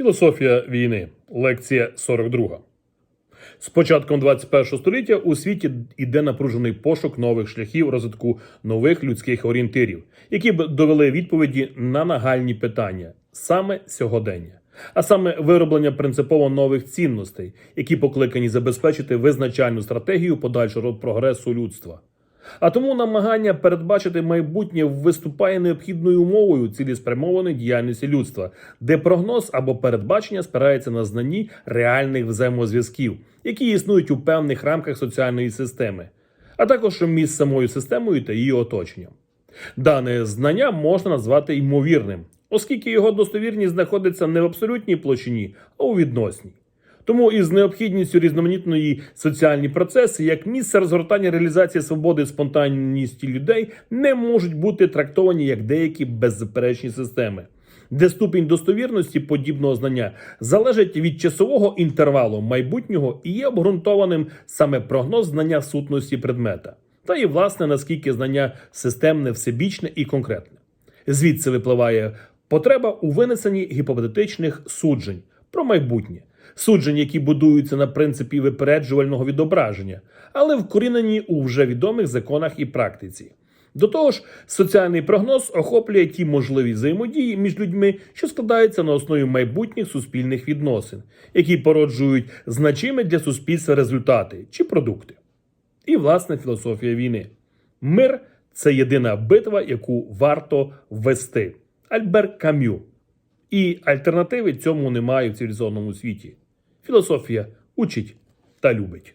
Філософія війни. Лекція 42. З початком 21 століття у світі йде напружений пошук нових шляхів розвитку нових людських орієнтирів, які б довели відповіді на нагальні питання саме сьогодення, а саме вироблення принципово нових цінностей, які покликані забезпечити визначальну стратегію подальшого прогресу людства. А тому намагання передбачити майбутнє виступає необхідною умовою цілеспрямованої діяльності людства, де прогноз або передбачення спирається на знанні реальних взаємозв'язків, які існують у певних рамках соціальної системи, а також між самою системою та її оточенням. Дане знання можна назвати ймовірним, оскільки його достовірність знаходиться не в абсолютній площині, а у відносній. Тому із необхідністю різноманітної соціальні процеси, як місце розгортання реалізації свободи і спонтанності людей, не можуть бути трактовані як деякі беззаперечні системи, де ступінь достовірності подібного знання залежить від часового інтервалу майбутнього і є обґрунтованим саме прогноз знання сутності предмета, та і власне наскільки знання системне, всебічне і конкретне. Звідси випливає потреба у винесенні гіпотетичних суджень про майбутнє, суджень, які будуються на принципі випереджувального відображення, але вкорінені у вже відомих законах і практиці. До того ж, соціальний прогноз охоплює ті можливі взаємодії між людьми, що складаються на основі майбутніх суспільних відносин, які породжують значимі для суспільства результати чи продукти. І власне філософія війни. Мир це єдина битва, яку варто вести. Альбер Кам'ю. І альтернативи цьому немає в цивілізованому світі. Філософія учить та любить.